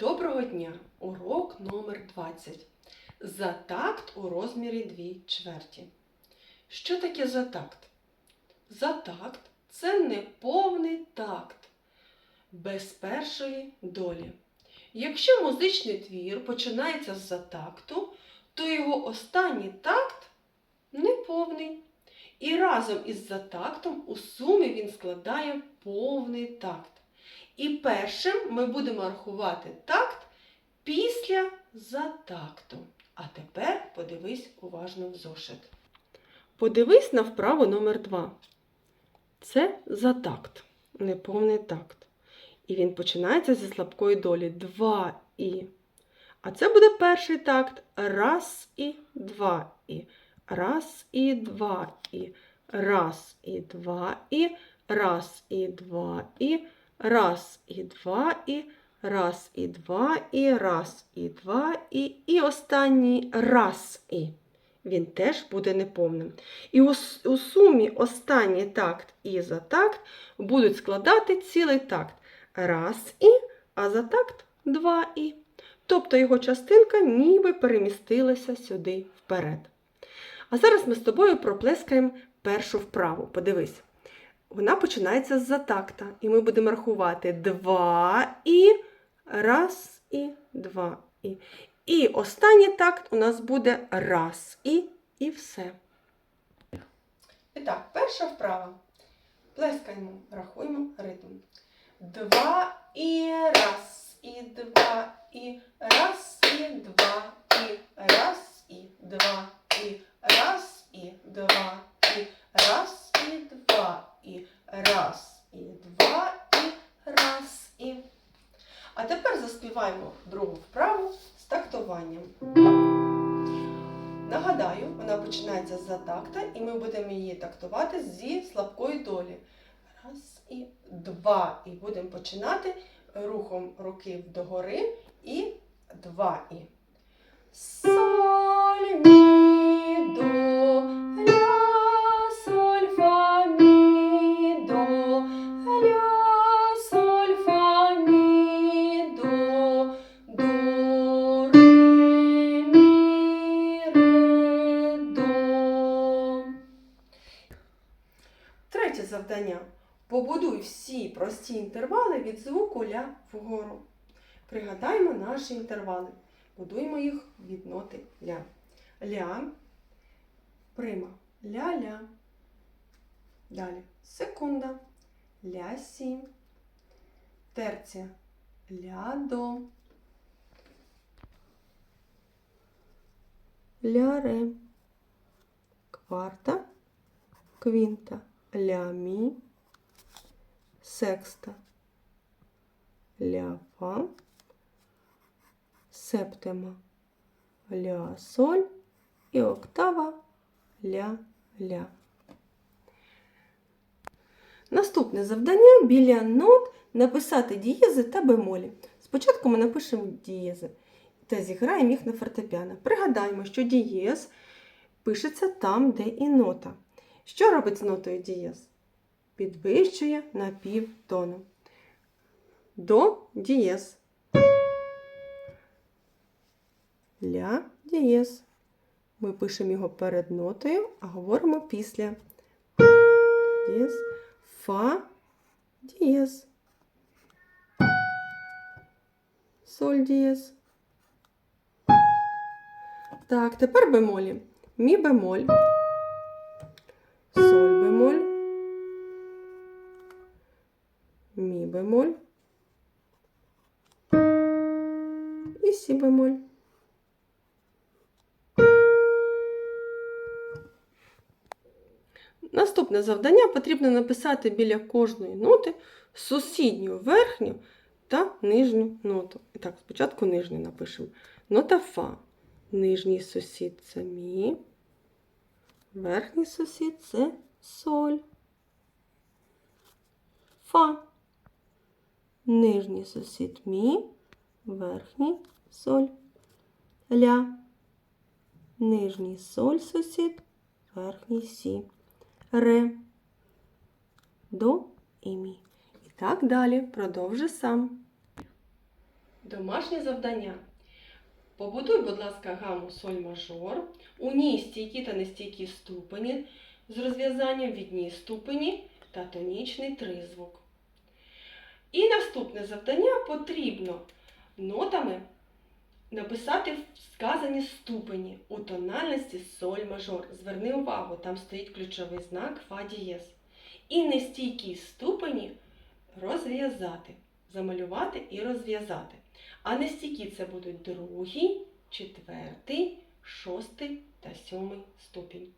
Доброго дня! Урок номер 20. За такт у розмірі 2 чверті. Що таке за такт? За такт це неповний такт без першої долі. Якщо музичний твір починається з затакту, то його останній такт неповний. І разом із затактом у сумі він складає повний такт. І першим ми будемо рахувати такт після затакту. А тепер подивись уважно в зошит. Подивись на вправу номер 2. Це затакт, неповний такт. І він починається зі слабкої долі 2 і. А це буде перший такт. Раз і два і. Раз і два і. Раз і два і. Раз і два і. Раз і два і. Раз і два і. Раз і два і. раз І два і останній раз і. Він теж буде неповним. І у, у сумі останній такт і за такт будуть складати цілий такт. Раз і, а за такт два і. Тобто його частинка ніби перемістилася сюди вперед. А зараз ми з тобою проплескаємо першу вправу. Подивись. Вона починається з затакта, і ми будемо рахувати два і, раз і, два і. І останній такт у нас буде раз і, і все. І так, перша вправа. Плескаємо, рахуємо ритм. Два і раз, і два, і раз, і два, і раз, і два, і раз, і два, і раз, і два, і раз, і два, і раз, і. А тепер заспіваємо другу вправу з тактуванням. Нагадаю, вона починається з такта, і ми будемо її тактувати зі слабкої долі. Раз і два. І будемо починати рухом руки догори і два і. Третє завдання. Побудуй всі прості інтервали від звуку ля вгору. Пригадаємо наші інтервали. Будуємо їх від ноти ля. Ля, прима, ля-ля. Далі секунда, ля-сі. Терція, ля-до. Ля-ре. Кварта, квінта, ля-мі. Секста, ля-фа. Септема, ля-соль і октава ля-ля. Наступне завдання біля нот написати дієзи та бемолі. Спочатку ми напишемо дієзи та зіграємо їх на фортепіано. Пригадаємо, що дієз пишеться там, де і нота. Що робить з нотою дієз? Підвищує на півтону. До дієз. Ля дієз. Ми пишемо його перед нотою, а говоримо після. Дієз. Фа дієз. Соль дієз. Так, тепер бемолі. Мі бемоль. Бемоль. І сі бемоль. Наступне завдання потрібно написати біля кожної ноти сусідню верхню та нижню ноту. І так, спочатку нижню напишемо. Нота Фа. Нижній сусід це мі. Верхній сусід це соль. Фа. Нижній сусід мі. Верхній соль. Ля. Нижній соль сусід. Верхній сі. Ре. До і мі. І так далі. Продовжи сам. Домашнє завдання. Побудуй, будь ласка, гаму соль мажор. У ній стійкі та нестійкі ступені з розв'язанням відні ступені та тонічний тризвук. І наступне завдання потрібно нотами написати сказані ступені у тональності соль мажор. Зверни увагу, там стоїть ключовий знак фа дієз. І нестійкі ступені розв'язати, замалювати і розв'язати. А нестійкі це будуть другий, четвертий, шостий та сьомий ступінь.